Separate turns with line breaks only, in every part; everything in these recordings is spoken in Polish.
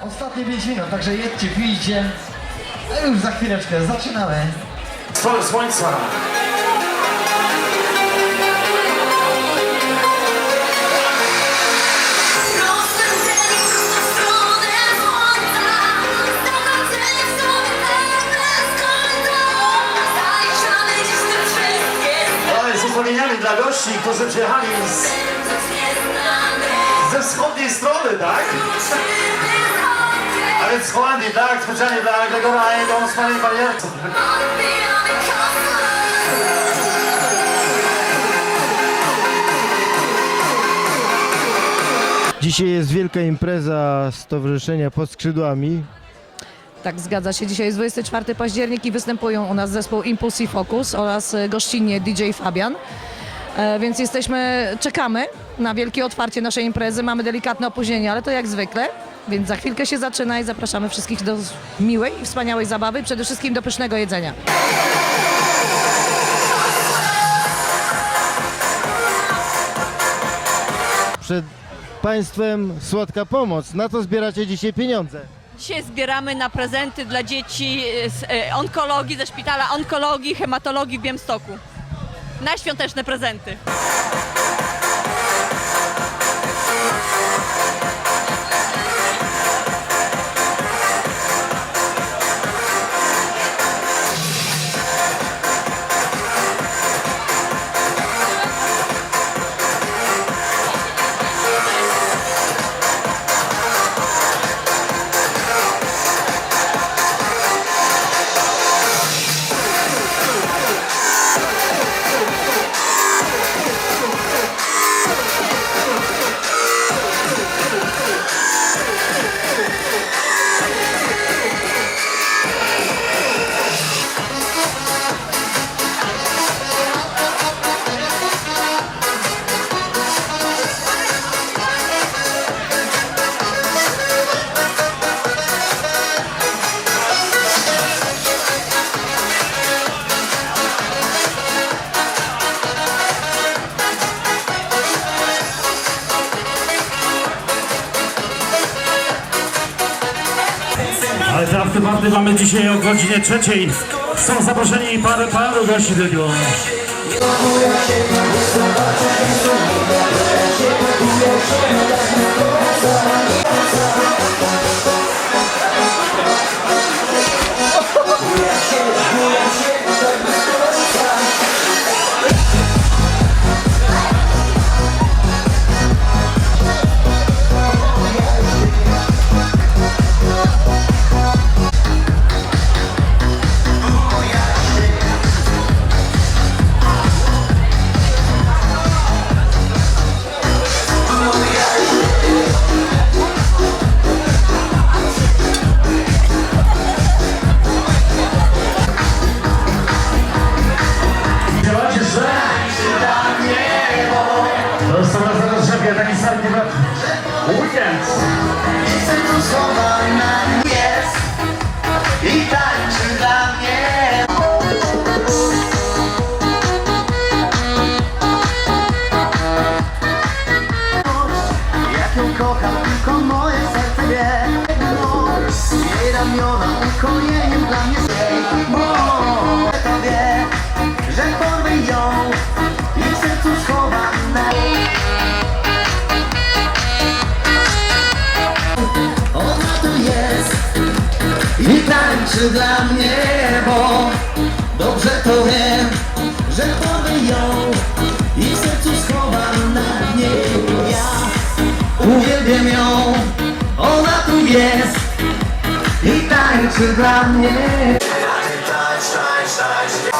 Ostatnie 5 minut, także jedźcie, pijcie. A już za chwileczkę zaczynamy.
Stronę słońca. To jest uzupełnieniami dla gości, którzy przyjechali z, ze wschodniej strony, tak? A więc z Holandii, tak? Specjalnie dla Gregora i wspaniałej barierce.
Odbijamy kosmos
Dzisiaj jest wielka impreza Stowarzyszenia Pod Skrzydłami.
Tak, zgadza się. Dzisiaj jest 24 październik i występują u nas zespół Impulse i Focus oraz e, gościnnie DJ Fabian. E, więc jesteśmy, czekamy na wielkie otwarcie naszej imprezy. Mamy delikatne opóźnienie, ale to jak zwykle. Więc za chwilkę się zaczyna i zapraszamy wszystkich do miłej i wspaniałej zabawy, przede wszystkim do pysznego jedzenia.
Przed Państwem słodka pomoc. Na to zbieracie dzisiaj pieniądze.
Dzisiaj zbieramy na prezenty dla dzieci z e, onkologii, ze szpitala onkologii, hematologii w Białymstoku. Na świąteczne prezenty.
Ale te afterparty mamy dzisiaj o godzinie trzeciej. Są zaproszeni parę paru gości do niego. Działacie, To jest coraz zaraz szefie, taki sam nie Weekend.
Tańczy dla mnie, bo dobrze to wiem, że porwę ją i w sercu schowam na dnie. Ja uwielbiam ją, ona tu jest i tańczy dla mnie. Śmiało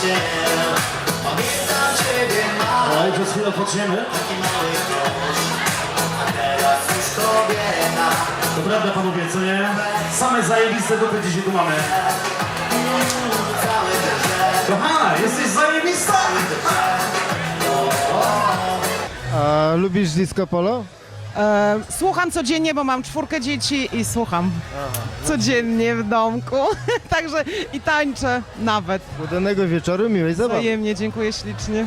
się. Pamiętam ciebie mały. Ale przez chwilę
odpoczniemy.
Taki mały A teraz już kobieta.
To prawda panowie, co nie? Same zajebiste dupy dzisiaj tu mamy. Kochana, jesteś zajebista!
A lubisz disco polo?
E, słucham codziennie, bo mam czwórkę dzieci i słucham codziennie w domku. Także i tańczę nawet.
Udanego wieczoru, miłej zabawy.
Wzajemnie, dziękuję ślicznie.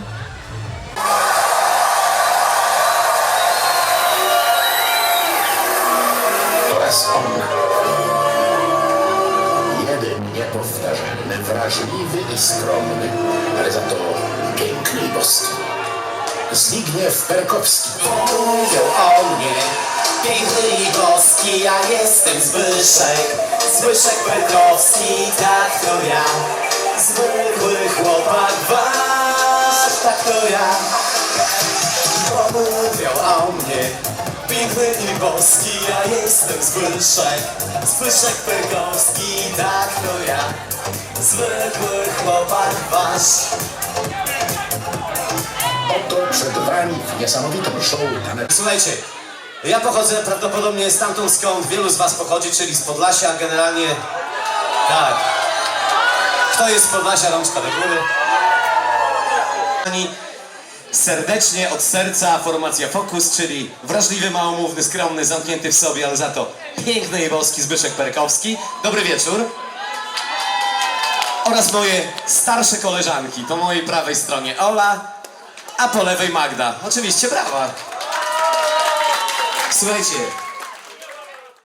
oraz on. Jeden niepowtarzalny, wrażliwy i skromny, ale za to piękny i boski. Zbigniew Perkowski.
mówią o mnie. Piękny i boski, ja jestem Zbyszek. Zbyszek Perkowski, tak to ja. Zwykły chłopak wasz, tak to ja. Bo mówią o mnie. Piękny i boski, ja jestem Zbyszek. Zbyszek Perkowski, tak to ja. Zwykły chłopak wasz.
Wami w niesamowitym show.
Słuchajcie, ja pochodzę prawdopodobnie stamtąd skąd wielu z was pochodzi, czyli z Podlasia, generalnie... Tak. Kto jest z Podlasia, rączka do góry. Serdecznie, od serca, formacja Focus, czyli wrażliwy, małomówny, skromny, zamknięty w sobie, ale za to piękny i boski Zbyszek Perkowski. Dobry wieczór. Oraz moje starsze koleżanki. Po mojej prawej stronie Ola, a po lewej Magda. Oczywiście brawa. Słuchajcie,